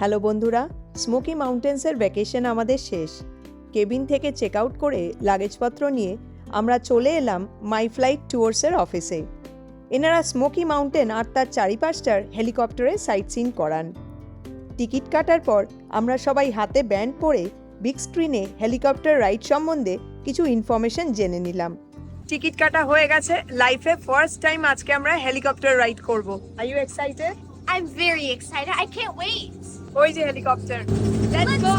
Hello বন্ধুরা smoky মাউন্টেন্সের vacation আমাদের শেষ। কেবিন থেকে চেক আউট করে লাগেজপত্র নিয়ে আমরা চলে এলাম মাই ফ্লাইট ট্যুয়ার্সের অফিসে এনারা স্মোকি মাউন্টেন আর তার চারিপাশটার হেলিকপ্টারে সাইট সিন করান। টিকিট কাটার পর আমরা সবাই হাতে ব্যান্ড পরে বিগ স্ক্রিনে হেলিকপ্টার রাইড সম্বন্ধে কিছু ইনফরমেশন জেনে নিলাম। টিকিট কাটা হয়ে গেছে লাইফে ফার্স্ট টাইম আজকে আমরা হেলিকপ্টার রাইড করব। Are you excited I'm very excited. I can't wait. ওই যে হেলিকপ্টার Let's go.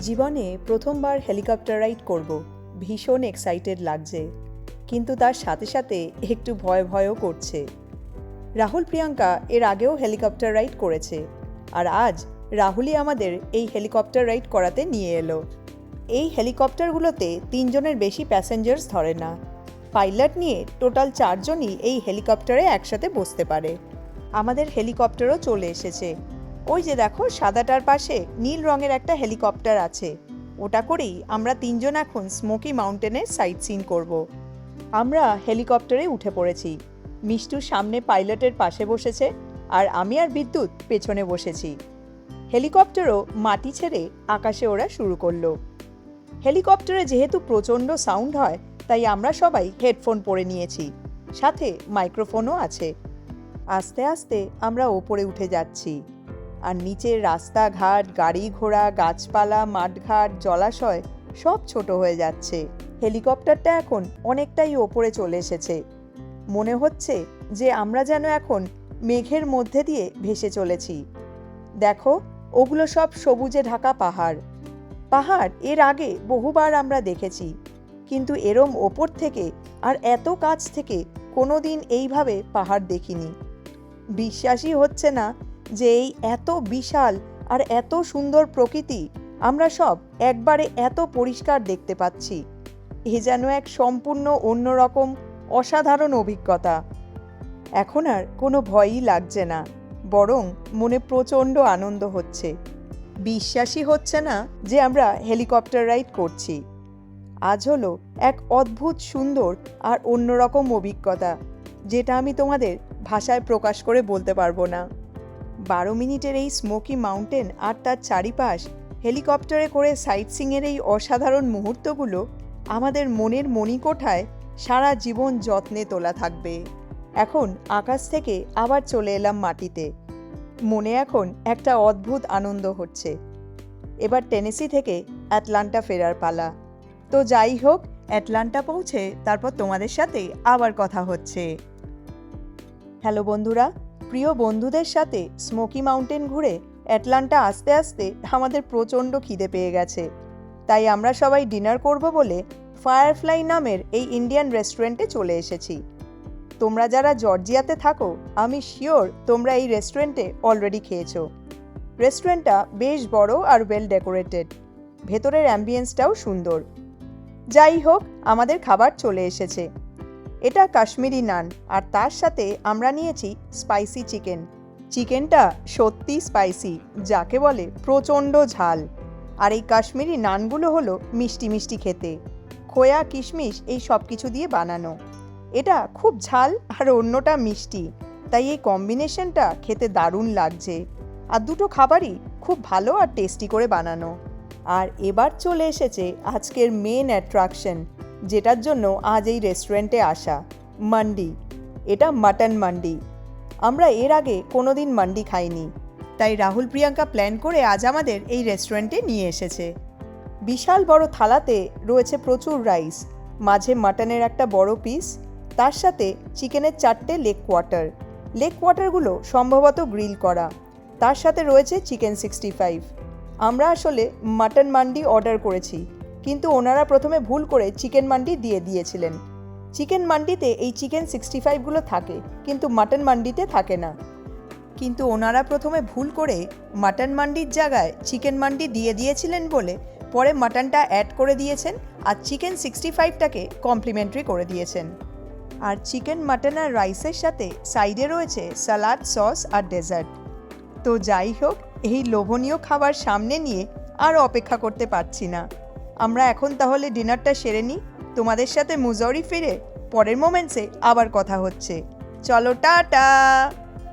জীবনে প্রথমবার হেলিকপ্টার রাইড করব। ভীষণ এক্সাইটেড লাগছে। কিন্তু তার সাথে সাথে একটু ভয় ভয়ও করছে। রাহুল প্রিয়াঙ্কা এর আগেও হেলিকপ্টার রাইড করেছে। আর আজ রাহুলই আমাদের এই হেলিকপ্টার রাইড করাতে নিয়ে এলো। এই হেলিকপ্টারগুলোতে তিনজনের বেশি প্যাসেঞ্জার্স ধরে না। পাইলট নিয়ে টোটাল চারজনই এই হেলিকপ্টারে একসাথে বসতে পারে। আমাদের হেলিকপ্টারও চলে এসেছে। ওই যে দেখো, সাদাটার পাশে নীল রঙের একটা হেলিকপ্টার আছে। ওটা করেই আমরা তিনজন এখন স্মোকি মাউন্টেনের সাইট সিন করব। আমরা হেলিকপ্টারে উঠে পড়েছি। মিষ্টু সামনে পাইলটের পাশে বসেছে আর আমি আর বিদ্যুৎ পেছনে বসেছি। হেলিকপ্টারও মাটি ছেড়ে আকাশে ওরা শুরু করল। হেলিকপ্টারে যেহেতু প্রচণ্ড সাউন্ড হয়, তাই আমরা সবাই হেডফোন পরে নিয়েছি। সাথে মাইক্রোফোনও আছে। আস্তে আস্তে আমরা ওপরে উঠে যাচ্ছি। আর নিচের রাস্তাঘাট গাড়ি ঘোড়া গাছপালা, মাঠঘাট, জলাশয় সব ছোট হয়ে যাচ্ছে। হেলিকপ্টারটা এখন অনেকটাই ওপরে চলে এসেছে। মনে হচ্ছে যে আমরা যেন এখন মেঘের মধ্যে দিয়ে ভেসে চলেছি। দেখো, ওগুলো সব সবুজে ঢাকা পাহাড়। পাহাড় এর আগে বহুবার আমরা দেখেছি। কিন্তু এরম ওপর থেকে আর এত কাছ থেকে কোনো দিন এইভাবে পাহাড় দেখিনি। বিশ্বাসই হচ্ছে না যে এই এত বিশাল আর এত সুন্দর প্রকৃতি আমরা সব একবারে এত পরিষ্কার দেখতে পাচ্ছি। এ যেন এক সম্পূর্ণ অন্যরকম, অসাধারণ অভিজ্ঞতা। এখন আর কোনো ভয়ই লাগছে না, বরং মনে প্রচণ্ড আনন্দ হচ্ছে। বিশ্বাসই হচ্ছে না যে আমরা হেলিকপ্টার রাইড করছি। আজ হলো এক অদ্ভুত সুন্দর আর অন্যরকম অভিজ্ঞতা, যেটা আমি তোমাদের ভাষায় প্রকাশ করে বলতে পারব না। বারো মিনিটের এই স্মোকি মাউন্টেন আর তার চারিপাশ, হেলিকপ্টারে করে সাইট সিংয়ের এই অসাধারণ মুহূর্তগুলো আমাদের মনের মণিকোঠায় সারা জীবন যত্নে তোলা থাকবে। এখন আকাশ থেকে আবার চলে এলাম মাটিতে। মনে এখন একটা অদ্ভুত আনন্দ হচ্ছে। এবার টেনেসি থেকে অ্যাটলান্টা ফেরার পালা। তো যাই হোক, অ্যাটলান্টা পৌঁছে তারপর তোমাদের সাথে আবার কথা হচ্ছে। হ্যালো বন্ধুরা, প্রিয় বন্ধুদের সাথে স্মোকি মাউন্টেন ঘুরে অ্যাটলান্টা আসতে আসতে আমাদের প্রচণ্ড খিদে পেয়ে গেছে। তাই আমরা সবাই ডিনার করব বলে ফায়ারফ্লাই নামের এই ইন্ডিয়ান রেস্টুরেন্টে চলে এসেছি। তোমরা যারা জর্জিয়াতে থাকো, আমি শিওর তোমরা এই রেস্টুরেন্টে অলরেডি খেয়েছো। রেস্টুরেন্টটা বেশ বড় আর ওয়েল ডেকোরেটেড ভেতরের অ্যাম্বিয়েন্সটাও সুন্দর। যাই হোক, আমাদের খাবার চলে এসেছে। এটা কাশ্মীরি নান। আর তার সাথে আমরা নিয়েছি স্পাইসি চিকেন চিকেনটা সত্যি স্পাইসি যাকে বলে প্রচণ্ড ঝাল। আর এই কাশ্মীরি নানগুলো হলো মিষ্টি মিষ্টি খেতে। খোয়া কিশমিশ এই সব কিছু দিয়ে বানানো। এটা খুব ঝাল আর অন্যটা মিষ্টি, তাই এই কম্বিনেশনটা খেতে দারুণ লাগছে। আর দুটো খাবারই খুব ভালো আর টেস্টি করে বানানো। আর এবার চলে এসেছে আজকের মেন অ্যাট্রাকশন যেটার জন্য আজ এই রেস্টুরেন্টে আসা। মান্ডি। এটা মাটন মান্ডি। আমরা এর আগে কোনো দিন মান্ডি খাইনি। তাই রাহুল প্রিয়াঙ্কা প্ল্যান করে আজ আমাদের এই রেস্টুরেন্টে নিয়ে এসেছে। বিশাল বড় থালাতে রয়েছে প্রচুর রাইস মাঝে মাটনের একটা বড় পিস তার সাথে চিকেনের চারটে লেগ কোয়ার্টার লেগ কোয়ার্টারগুলো সম্ভবত গ্রিল করা। তার সাথে রয়েছে চিকেন সিক্সটি ফাইভ আমরা আসলে মাটন মান্ডি অর্ডার করেছি। কিন্তু ওনারা প্রথমে ভুল করে চিকেন মান্ডি দিয়ে দিয়েছিলেন। চিকেন মান্ডিতে এই চিকেন সিক্সটি ফাইভগুলো থাকে, কিন্তু মাটন মান্ডিতে থাকে না। কিন্তু ওনারা প্রথমে ভুল করে মাটন মান্ডির জায়গায় চিকেন মান্ডি দিয়ে দিয়েছিলেন বলে পরে মাটনটা অ্যাড করে দিয়েছেন আর চিকেন সিক্সটি ফাইভটাকে কমপ্লিমেন্টারি করে দিয়েছেন। আর চিকেন, মাটন আর রাইসের সাথে সাইডে রয়েছে সালাদ সস আর ডেজার্ট তো যাই হোক, এই লোভনীয় খাবার সামনে নিয়ে আর অপেক্ষা করতে পারছি না। আমরা এখন তাহলে ডিনারটা সেরে নিই। তোমাদের সাথে মুজরি ফিরে পরের মোমেন্টসে আবার কথা হচ্ছে। চলো, টাটা!